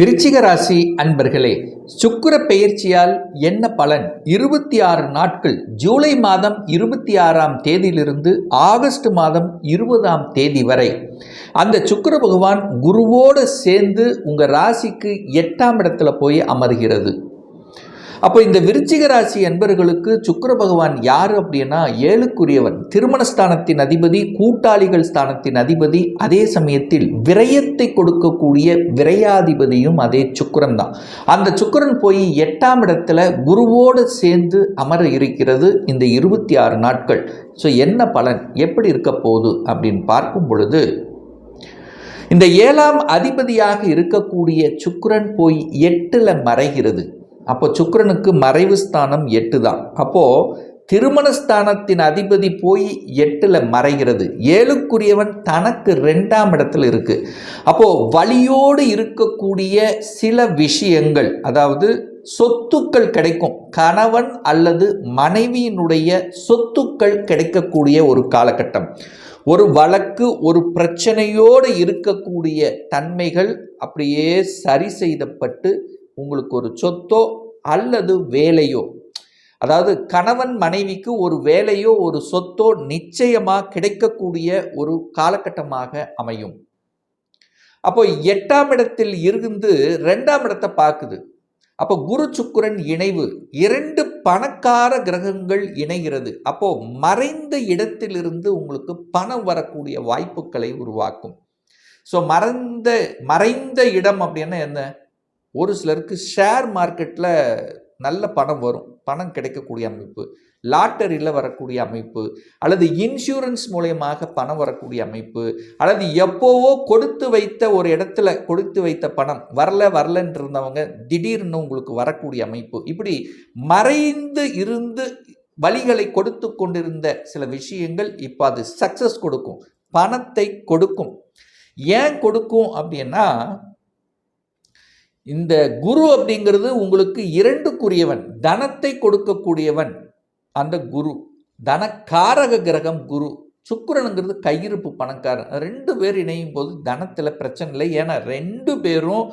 விருச்சிக ராசி அன்பர்களே சுக்கிர பெயர்ச்சியால் என்ன பலன்? இருபத்தி ஆறு நாட்கள் ஜூலை மாதம் இருபத்தி ஆறாம் தேதியிலிருந்து ஆகஸ்ட் மாதம் இருபதாம் தேதி வரை. அந்த சுக்கிர பகவான் குருவோடு சேர்ந்து உங்கள் ராசிக்கு எட்டாம் இடத்துல போய் அமர்கிறது. அப்போ இந்த விருச்சிக ராசி என்பர்களுக்கு சுக்கர பகவான் யார் அப்படின்னா ஏழுக்குரியவன். திருமணஸ்தானத்தின் அதிபதி கூட்டாளிகள் ஸ்தானத்தின் அதிபதி அதே சமயத்தில் விரயத்தை கொடுக்கக்கூடிய விரையாதிபதியும் அதே சுக்கிரன் தான். அந்த சுக்கிரன் போய் எட்டாம் இடத்துல குருவோடு சேர்ந்து அமர இருக்கிறது இந்த இருபத்தி ஆறு நாட்கள். ஸோ என்ன பலன்? எப்படி இருக்க போகுது? அப்படின்னு பார்க்கும் பொழுது இந்த ஏழாம் அதிபதியாக இருக்கக்கூடிய சுக்கிரன் போய் எட்டில் மறைகிறது. அப்போ சுக்கரனுக்கு மறைவு ஸ்தானம் எட்டு தான். அப்போது திருமணஸ்தானத்தின் அதிபதி போய் எட்டில் மறைகிறது. ஏழுக்குரியவன் தனக்கு ரெண்டாம் இடத்துல இருக்குது அப்போ வழியோடு இருக்கக்கூடிய சில விஷயங்கள் அதாவது சொத்துக்கள் கிடைக்கும். கணவன் அல்லது மனைவியினுடைய சொத்துக்கள் கிடைக்கக்கூடிய ஒரு காலகட்டம். ஒரு வழக்கு ஒரு பிரச்சனையோடு இருக்கக்கூடிய தன்மைகள் அப்படியே சரி செய்தப்பட்டு உங்களுக்கு ஒரு சொத்தோ அல்லது வேலையோ. அதாவது கணவன் மனைவிக்கு ஒரு வேலையோ ஒரு சொத்தோ நிச்சயமாக கிடைக்கக்கூடிய ஒரு காலகட்டமாக அமையும். அப்போ எட்டாம் இடத்தில் இருந்து ரெண்டாம் இடத்தை பார்க்குது. அப்போ குரு சுக்குரன் இணைவு இரண்டு பணக்கார கிரகங்கள் இணைகிறது. அப்போ மறைந்த இடத்திலிருந்து உங்களுக்கு பணம் வரக்கூடிய வாய்ப்புகளை உருவாக்கும். ஸோ மறைந்த மறைந்த இடம் அப்படின்னா என்ன? ஒரு சிலருக்கு ஷேர் மார்க்கெட்டில் நல்ல பணம் வரும். பணம் கிடைக்கக்கூடிய அமைப்பு லாட்டரியில் வரக்கூடிய அமைப்பு அல்லது இன்சூரன்ஸ் மூலயமாக பணம் வரக்கூடிய அமைப்பு அல்லது எப்போவோ கொடுத்து வைத்த ஒரு இடத்துல கொடுத்து வைத்த பணம் வரல வரலன்னு இருந்தவங்க திடீர்னு உங்களுக்கு வரக்கூடிய அமைப்பு. இப்படி மறைந்து இருந்து வழிகளை கொடுத்து கொண்டிருந்த சில விஷயங்கள் இப்போ அது சக்ஸஸ் கொடுக்கும். பணத்தை கொடுக்கும். ஏன் கொடுக்கும் அப்படின்னா இந்த குரு அப்படிங்கிறது உங்களுக்கு இரண்டுக்குரியவன் தனத்தை கொடுக்கக்கூடியவன் அந்த குரு. தனக்காரக கிரகம் குரு. சுக்கரனுங்கிறது கையிருப்பு பணக்காரன். ரெண்டு பேர் இணையும் போது தனத்தில் பிரச்சனை இல்லை. ஏன்னா ரெண்டு பேரும்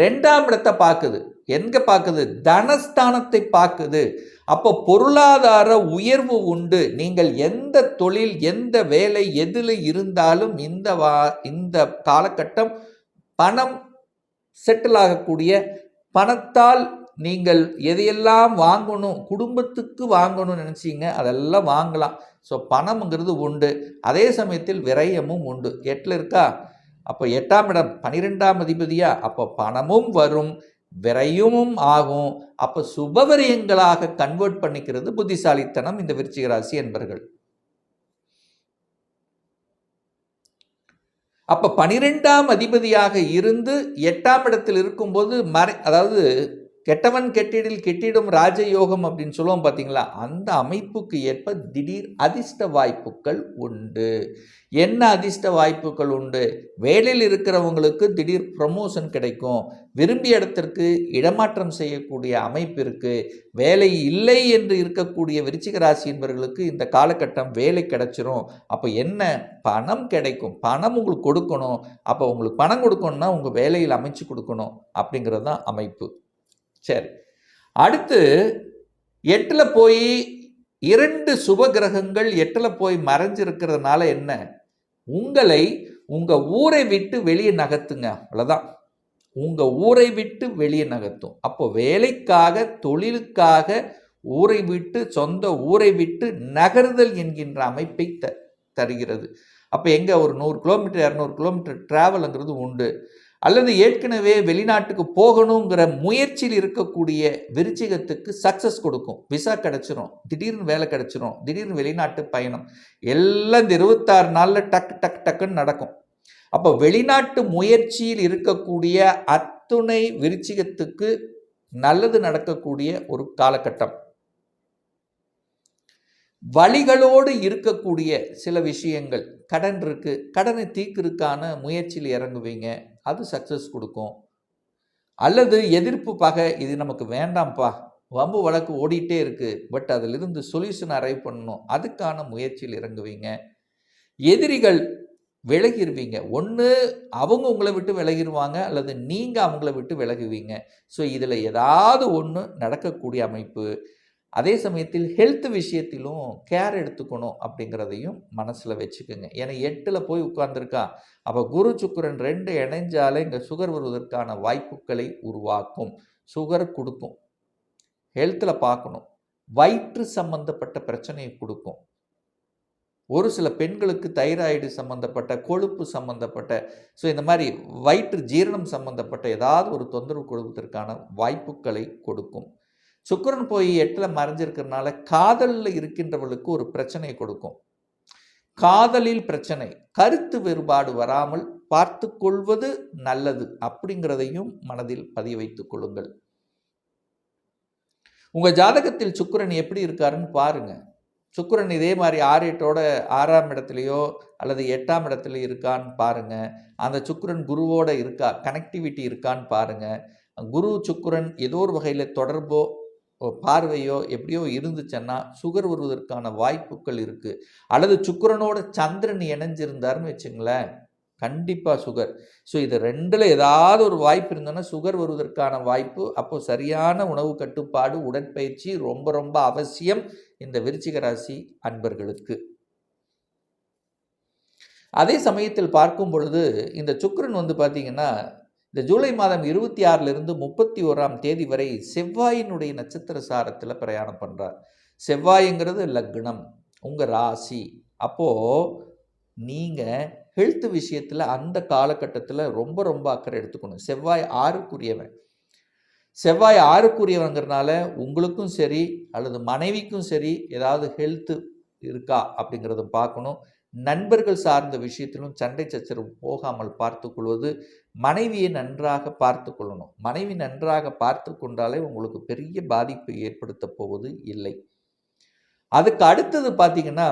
ரெண்டாம் இடத்தை பார்க்குது. எங்கே பார்க்குது? தனஸ்தானத்தை பார்க்குது. அப்போ பொருளாதார உயர்வு உண்டு. நீங்கள் எந்த தொழில் எந்த வேலை எதில் இருந்தாலும் இந்த வா இந்த காலகட்டம் பணம் செட்டில் ஆகக்கூடிய பணத்தால் நீங்கள் எதையெல்லாம் வாங்கணும் குடும்பத்துக்கு வாங்கணும்னு நினச்சிங்க அதெல்லாம் வாங்கலாம். ஸோ பணம்ங்கிறது உண்டு. அதே சமயத்தில் விரயமும் உண்டு. எட்டில் இருக்கா? அப்போ எட்டாம் இடம் பனிரெண்டாம் அதிபதியா? அப்போ பணமும் வரும் விரையும் ஆகும். அப்போ சுபவரியங்களாக கன்வெர்ட் பண்ணிக்கிறது புத்திசாலித்தனம் இந்த விருச்சிக ராசி என்பர்கள் அப்போ பனிரெண்டாம் அதிபதியாக இருந்து எட்டாம் இடத்தில் இருக்கும்போது மறை அதாவது கெட்டவன் கெட்டிடில் கெட்டிடும் ராஜயோகம் அப்படின்னு சொல்லுவோம் பார்த்தீங்களா அந்த அமைப்புக்கு ஏற்ப திடீர் அதிர்ஷ்ட வாய்ப்புகள் உண்டு. என்ன அதிர்ஷ்ட வாய்ப்புகள் உண்டு? வேலையில் இருக்கிறவங்களுக்கு திடீர் ப்ரமோஷன் கிடைக்கும். விரும்பிய இடத்திற்கு இடமாற்றம் செய்யக்கூடிய அமைப்பு இருக்குது வேலை இல்லை என்று இருக்கக்கூடிய விருச்சிக ராசி என்பவர்களுக்கு இந்த காலகட்டம் வேலை கிடைச்சிரும். அப்போ என்ன? பணம் கிடைக்கும். பணம் உங்களுக்கு கொடுக்கணும். அப்போ உங்களுக்கு பணம் கொடுக்கணும்னா உங்கள் வேலையில் அமைச்சு கொடுக்கணும். அப்படிங்கிறது தான் அமைப்பு. சரி. அடுத்து எட்டில் போய் இரண்டு சுப கிரகங்கள் எட்டில் போய் மறைஞ்சிருக்கிறதுனால என்ன? உங்களை உங்கள் ஊரை விட்டு வெளியே நகர்த்துங்க. அவ்வளோதான் உங்கள் ஊரை விட்டு வெளியே நகர்த்தும். அப்போ வேலைக்காக தொழிலுக்காக ஊரை விட்டு சொந்த ஊரை விட்டு நகர்தல் என்கின்ற அமைப்பை த தருகிறது. அப்போ எங்கே ஒரு நூறு கிலோமீட்டர் இரநூறு கிலோமீட்டர் ட்ராவலுங்கிறது உண்டு. அல்லது ஏற்கனவே வெளிநாட்டுக்கு போகணுங்கிற முயற்சியில் இருக்கக்கூடிய விருச்சிகத்துக்கு சக்ஸஸ் கொடுக்கும். விசா கிடச்சிரும். திடீர்னு வேலை கிடச்சிரும். திடீர்னு வெளிநாட்டு பயணம். எல்லாம் இந்த இருபத்தாறு நாளில் டக் டக் டக்குன்னு நடக்கும். அப்போ வெளிநாட்டு முயற்சியில் இருக்கக்கூடிய அத்துணை விருச்சிகத்துக்கு நல்லது நடக்கக்கூடிய ஒரு காலகட்டம். வழிகளோடு இருக்கக்கூடிய சில விஷயங்கள். கடன் இருக்குது கடனை தீக்கிறதுக்கான முயற்சியில் இறங்குவீங்க. அது சக்ஸஸ் கொடுக்கும். அல்லது எதிர்ப்பு பகை இது நமக்கு வேண்டாம்ப்பா வம்பு வழக்கு ஓடிட்டே இருக்குது பட் அதிலிருந்து சொல்யூஷன் அரைவ் பண்ணணும். அதுக்கான முயற்சியில் இறங்குவீங்க. எதிரிகள் விலகிடுவீங்க ஒன்று அவங்க உங்களை விட்டு விலகிடுவாங்க அல்லது நீங்கள் அவங்கள விட்டு விலகுவீங்க. ஸோ இதில் ஏதாவது ஒன்று நடக்கக்கூடிய அமைப்பு அதே சமயத்தில் ஹெல்த் விஷயத்திலும் கேர் எடுத்துக்கணும் அப்படிங்கிறதையும் மனசில் வச்சுக்கோங்க. ஏன்னா எட்டில் போய் உட்கார்ந்துருக்கா. அப்போ குரு சுக்கரன் ரெண்டு இணைஞ்சாலே இங்கே சுகர் வருவதற்கான வாய்ப்புகளை உருவாக்கும். சுகர் கொடுக்கும். ஹெல்த்தில் பார்க்கணும். வயிற்று சம்பந்தப்பட்ட பிரச்சனையை கொடுக்கும். ஒரு சில பெண்களுக்கு தைராய்டு சம்மந்தப்பட்ட கொழுப்பு சம்மந்தப்பட்ட ஸோ இந்த மாதிரி வயிற்று ஜீரணம் சம்மந்தப்பட்ட ஏதாவது ஒரு தொந்தரவு கொடுப்பதற்கான வாய்ப்புகளை கொடுக்கும். சுக்கரன் போய் எட்டில் மறைஞ்சிருக்கிறதுனால காதலில் இருக்கின்றவளுக்கு ஒரு பிரச்சனை கொடுக்கும். காதலில் பிரச்சனை கருத்து வேறுபாடு வராமல் பார்த்து கொள்வது நல்லது அப்படிங்கிறதையும் மனதில் பதிய வைத்துக் கொள்ளுங்கள். உங்கள் ஜாதகத்தில் சுக்கரன் எப்படி இருக்காருன்னு பாருங்க. சுக்கரன் இதே மாதிரி ஆறு எட்டோட ஆறாம் இடத்துலையோ அல்லது எட்டாம் இடத்துல இருக்கான்னு பாருங்க. அந்த சுக்கரன் குருவோட இருக்கா கனெக்டிவிட்டி இருக்கான்னு பாருங்க. குரு சுக்கிரன் ஏதோ ஒரு வகையில் தொடர்போ பார்வையோ எப்படியோ இருந்துச்சுன்னா சுகர் வருவதற்கான வாய்ப்புகள் இருக்குது அல்லது சுக்கரனோட சந்திரன் இணைஞ்சிருந்தாருன்னு வச்சுங்களேன் கண்டிப்பாக சுகர். ஸோ இது ரெண்டில் ஏதாவது ஒரு வாய்ப்பு இருந்ததுன்னா சுகர் வருவதற்கான வாய்ப்பு அப்போது சரியான உணவு கட்டுப்பாடு உடற்பயிற்சி ரொம்ப ரொம்ப அவசியம் இந்த விருச்சிக ராசி அன்பர்களுக்கு. அதே சமயத்தில் பார்க்கும் பொழுது இந்த சுக்கரன் வந்து பார்த்திங்கன்னா இந்த ஜூலை மாதம் இருபத்தி ஆறிலிருந்து முப்பத்தி ஓராம் தேதி வரை செவ்வாயினுடைய நட்சத்திர சாரத்தில் பிரயாணம் பண்ணுறார் செவ்வாய்ங்கிறது லக்னம் உங்கள் ராசி. அப்போது நீங்கள் ஹெல்த் விஷயத்தில் அந்த காலகட்டத்தில் ரொம்ப ரொம்ப அக்கறை எடுத்துக்கணும். செவ்வாய் ஆறுக்குரியவன். செவ்வாய் ஆறுக்குரியவங்கிறனால உங்களுக்கும் சரி அல்லது மனைவிக்கும் சரி ஏதாவது ஹெல்த்து இருக்கா அப்படிங்கிறத பார்க்கணும். நண்பர்கள் சார்ந்த விஷயத்திலும் சண்டை சச்சரவு போகாமல் பார்த்து கொள்வது மனைவியை நன்றாக பார்த்து கொள்ளணும். மனைவி நன்றாக பார்த்து கொண்டாலே உங்களுக்கு பெரிய பாதிப்பு ஏற்படுத்த போவது இல்லை. அதுக்கு அடுத்தது பார்த்தீங்கன்னா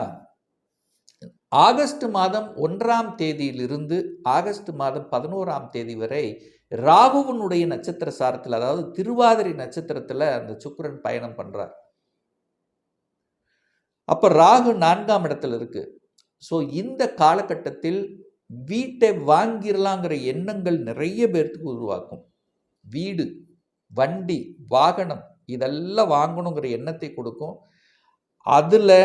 ஆகஸ்ட் மாதம் ஒன்றாம் தேதியிலிருந்து ஆகஸ்ட் மாதம் பதினோராம் தேதி வரை ராகுவனுடைய நட்சத்திர சாரத்தில் அதாவது திருவாதிரை நட்சத்திரத்தில் அந்த சுக்கரன் பயணம் பண்ணுறார் அப்போ ராகு நான்காம் இடத்துல இருக்குது ஸோ இந்த காலகட்டத்தில் வீட்டை வாங்கிடலாங்கிற எண்ணங்கள் நிறைய பேர்த்துக்கு உருவாக்கும். வீடு வண்டி வாகனம் இதெல்லாம் வாங்கணுங்கிற எண்ணத்தை கொடுக்கும். அதில்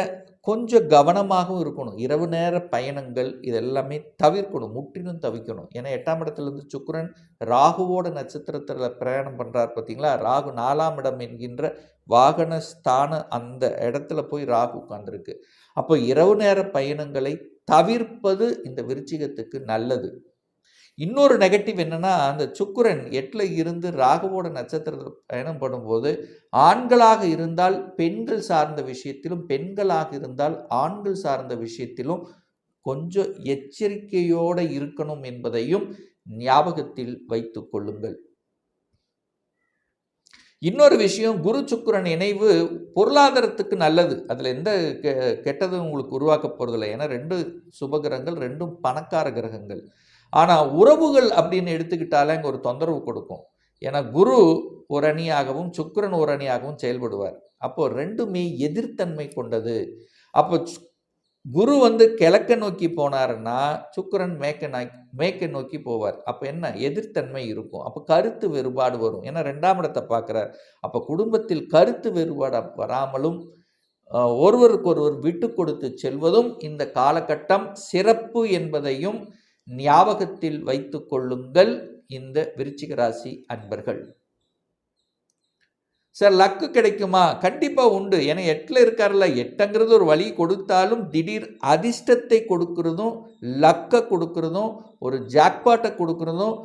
கொஞ்சம் கவனமாகவும் இருக்கணும். இரவு நேர பயணங்கள் இதெல்லாமே தவிர்க்கணும். முற்றிலும் தவிர்க்கணும் ஏன்னா எட்டாம் இடத்துலேருந்து சுக்கரன் ராகுவோட நட்சத்திரத்தில் பிரயாணம் பண்ணுறார் பார்த்தீங்களா? ராகு நாலாம் இடம் என்கின்ற வாகன ஸ்தான அந்த இடத்துல போய் ராகு உட்காந்துருக்கு அப்போ இரவு நேர பயணங்களை தவிர்ப்பது இந்த விருச்சிகத்துக்கு நல்லது. இன்னொரு நெகட்டிவ் என்னென்னா அந்த சுக்குரன் எட்டில் இருந்து ராகவோட நட்சத்திரத்தில் பயணம் பண்ணும்போது ஆண்களாக இருந்தால் பெண்கள் சார்ந்த விஷயத்திலும் பெண்களாக இருந்தால் ஆண்கள் சார்ந்த விஷயத்திலும் கொஞ்சம் எச்சரிக்கையோடு இருக்கணும் என்பதையும் ஞாபகத்தில் வைத்து கொள்ளுங்கள். இன்னொரு விஷயம் குரு சுக்கரன் இணைவு பொருளாதாரத்துக்கு நல்லது. அதில் எந்த கெ கெட்டதும் உங்களுக்கு உருவாக்க போகிறதில்ல ஏன்னா ரெண்டு சுபகிரகங்கள் ரெண்டும் பணக்கார கிரகங்கள். ஆனால் உறவுகள் அப்படின்னு எடுத்துக்கிட்டாலே அங்கே ஒரு தொந்தரவு கொடுக்கும். ஏன்னா குரு ஒரு அணியாகவும் சுக்கிரன் ஒரு அணியாகவும் செயல்படுவார். அப்போது ரெண்டுமே எதிர்த்தன்மை கொண்டது. அப்போ குரு வந்து கிழக்க நோக்கி போனாருன்னா சுக்கரன் மேக்க நாய் நோக்கி போவார். அப்போ என்ன? எதிர்த்தன்மை இருக்கும். அப்போ கருத்து வேறுபாடு வரும். ஏன்னா ரெண்டாம் இடத்தை பார்க்குறார். அப்போ குடும்பத்தில் கருத்து வேறுபாடு வராமலும் ஒருவருக்கொருவர் விட்டு கொடுத்து செல்வதும் இந்த காலகட்டம் சிறப்பு என்பதையும் ஞாபகத்தில் வைத்து கொள்ளுங்கள். இந்த விருச்சிக ராசி அன்பர்கள். சார் லக்கு கிடைக்குமா? கண்டிப்பாக உண்டு. ஏன்னா எட்டில் இருக்கார்ல எட்டுங்கிறது ஒரு வழி கொடுத்தாலும் திடீர் அதிர்ஷ்டத்தை கொடுக்கறதும் லக்கை கொடுக்கறதும் ஒரு ஜாக்பாட்டை கொடுக்கறதும்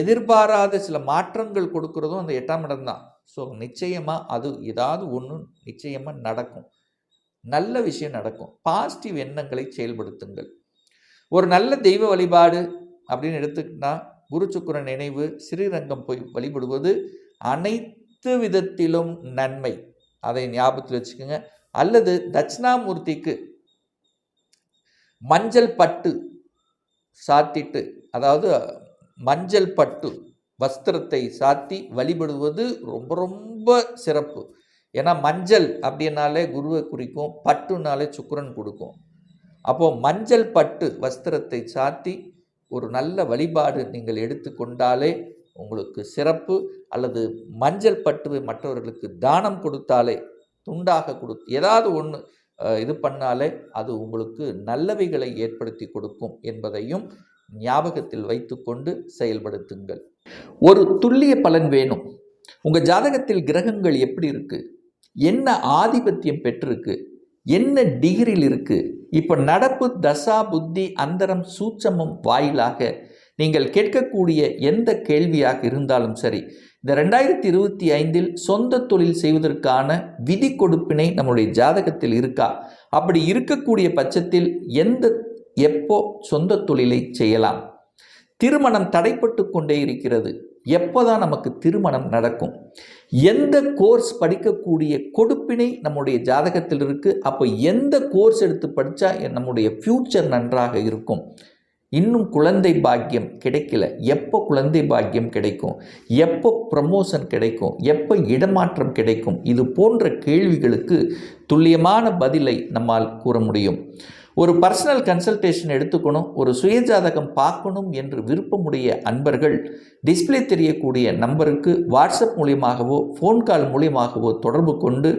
எதிர்பாராத சில மாற்றங்கள் கொடுக்கறதும் அந்த எட்டாம் இடம் தான். ஸோ நிச்சயமாக அது ஏதாவது ஒன்று நிச்சயமாக நடக்கும். நல்ல விஷயம் நடக்கும். பாசிட்டிவ் எண்ணங்களை செயல்படுத்துங்கள். ஒரு நல்ல தெய்வ வழிபாடு அப்படின்னு எடுத்துக்கிட்டால் குரு நினைவு ஸ்ரீரங்கம் போய் வழிபடுவது அனைத்து விதத்திலும் நன்மை. அதை ஞாபகத்தில் வச்சுக்கோங்க. அல்லது தட்சிணாமூர்த்திக்கு மஞ்சள் பட்டு சாத்திட்டு அதாவது மஞ்சள் பட்டு வஸ்திரத்தை சாத்தி வழிபடுவது ரொம்ப ரொம்ப சிறப்பு. ஏன்னா மஞ்சள் அப்படின்னாலே குருவை குறிக்கும் பட்டுனாலே சுக்கரன் கொடுக்கும். அப்போது மஞ்சள் பட்டு வஸ்திரத்தை சாத்தி ஒரு நல்ல வழிபாடு நீங்கள் எடுத்துக்கொண்டாலே உங்களுக்கு சிறப்பு அல்லது மஞ்சள் பட்டு மற்றவர்களுக்கு தானம் கொடுத்தாலே துண்டாக கொடு ஏதாவது ஒன்று இது பண்ணாலே அது உங்களுக்கு நல்லவைகளை ஏற்படுத்தி கொடுக்கும் என்பதையும் ஞாபகத்தில் வைத்துக்கொண்டு செயல்படுத்துங்கள். ஒரு துல்லிய பலன் வேணும். உங்கள் ஜாதகத்தில் கிரகங்கள் எப்படி இருக்குது என்ன ஆதிபத்தியம் பெற்றிருக்கு? என்ன டிகிரியில் இருக்குது இப்போ நடப்பு தசா புத்தி அந்தரம் சூட்சமம் வாயிலாக நீங்கள் கேட்கக்கூடிய எந்த கேள்வியாக இருந்தாலும் சரி இந்த ரெண்டாயிரத்தி இருபத்தி ஐந்தில் சொந்த தொழில் செய்வதற்கான விதி கொடுப்பினை நம்முடைய ஜாதகத்தில் இருக்கா? அப்படி இருக்கக்கூடிய பட்சத்தில் எந்த எப்போ சொந்த தொழிலை செய்யலாம்? திருமணம் தடைப்பட்டு கொண்டே இருக்கிறது. எப்போதான் நமக்கு திருமணம் நடக்கும்? எந்த கோர்ஸ் படிக்கக்கூடிய கொடுப்பினை நம்முடைய ஜாதகத்தில் இருக்குது அப்போ எந்த கோர்ஸ் எடுத்து படித்தா நம்முடைய ஃப்யூச்சர் நன்றாக இருக்கும்? இன்னும் குழந்தை பாக்கியம் கிடைக்கல. எப்போ குழந்தை பாக்கியம் கிடைக்கும்? எப்போ ப்ரமோஷன் கிடைக்கும்? எப்போ இடமாற்றம் கிடைக்கும்? இது போன்ற கேள்விகளுக்கு துல்லியமான பதிலை நம்மால் கூற முடியும். ஒரு பர்சனல் கன்சல்டேஷன் எடுத்துக்கணும் ஒரு சுயஜாதகம் பார்க்கணும் என்று விருப்பமுடைய அன்பர்கள் டிஸ்பிளே தெரியக்கூடிய நம்பருக்கு வாட்ஸ்அப் மூலியமாகவோ ஃபோன் கால் மூலியமாகவோ தொடர்பு கொண்டு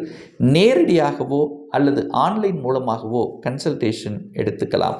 நேரடியாகவோ அல்லது ஆன்லைன் மூலமாகவோ கன்சல்டேஷன் எடுத்துக்கலாம்.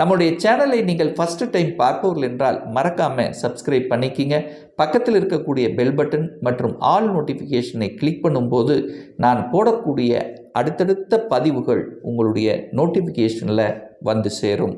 நம்முடைய சேனலை நீங்கள் ஃபஸ்ட்டு டைம் பார்ப்பவர்கள் என்றால் மறக்காமல் சப்ஸ்கிரைப் பண்ணிக்கிங்க. பக்கத்தில் இருக்கக்கூடிய பெல் பட்டன் மற்றும் ஆல் நோட்டிஃபிகேஷனை கிளிக் பண்ணும்போது நான் போடக்கூடிய அடுத்தடுத்த பதிவுகள் உங்களுடைய நோட்டிஃபிகேஷனில் வந்து சேரும்.